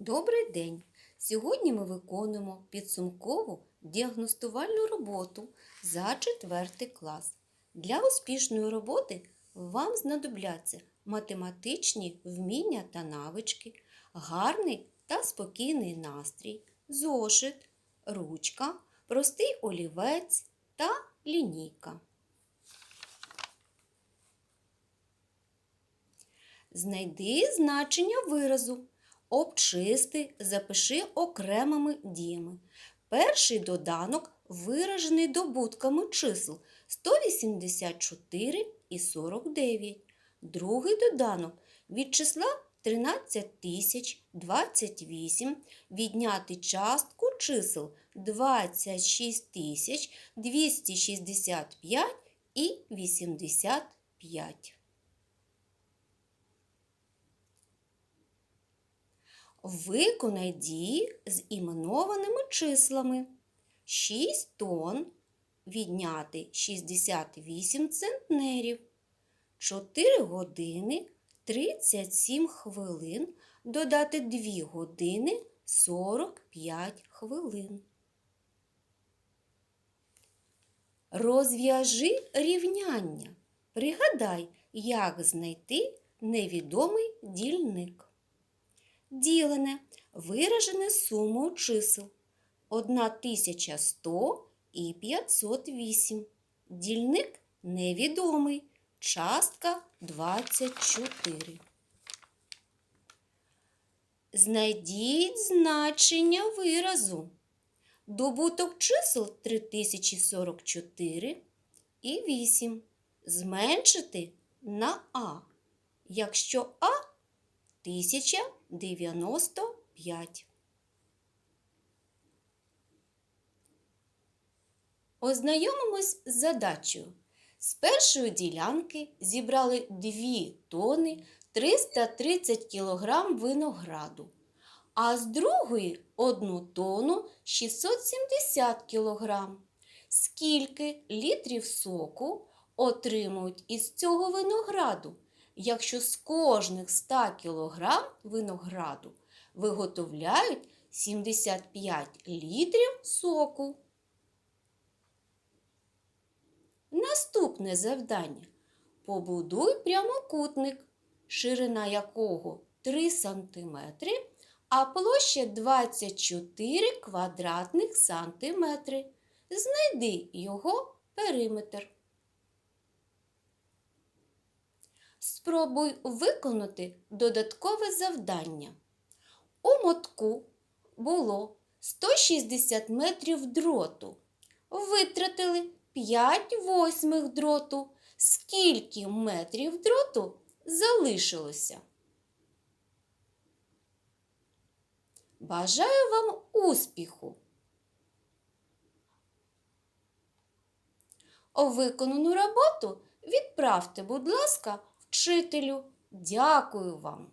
Добрий день! Сьогодні ми виконуємо підсумкову діагностувальну роботу за 4 клас. Для успішної роботи вам знадобляться математичні вміння та навички, гарний та спокійний настрій, зошит, ручка, простий олівець та лінійка. Знайди значення виразу. Обчисти, запиши окремими діями. Перший доданок виражений добутками чисел 184 і 49. Другий доданок від числа 13028 відняти частку чисел 26265 і 85. Виконай дії з іменованими числами. 6 тонн відняти 68 центнерів. 4 години 37 хвилин додати 2 години 45 хвилин. Розв'яжи рівняння. Пригадай, як знайти невідомий дільник. Ділене виражене сумою чисел 1100 і 508. Дільник невідомий. Частка 24. Знайдіть значення виразу. Добуток чисел 3044 і 8. Зменшити на А, якщо А 1095. Ознайомимось з задачею. З першої ділянки зібрали 2 тони 330 кг винограду, а з другої 1 тонну 670 кг. Скільки літрів соку отримують із цього винограду? Якщо з кожних 100 кг винограду виготовляють 75 літрів соку. Наступне завдання. Побудуй прямокутник, ширина якого 3 см, а площа 24 квадратних сантиметри. Знайди його периметр. Спробуй виконати додаткове завдання. У мотку було 160 метрів дроту. Витратили 5 восьмих дроту. Скільки метрів дроту залишилося? Бажаю вам успіху! Виконану роботу відправте, будь ласка, вчителю. Дякую вам.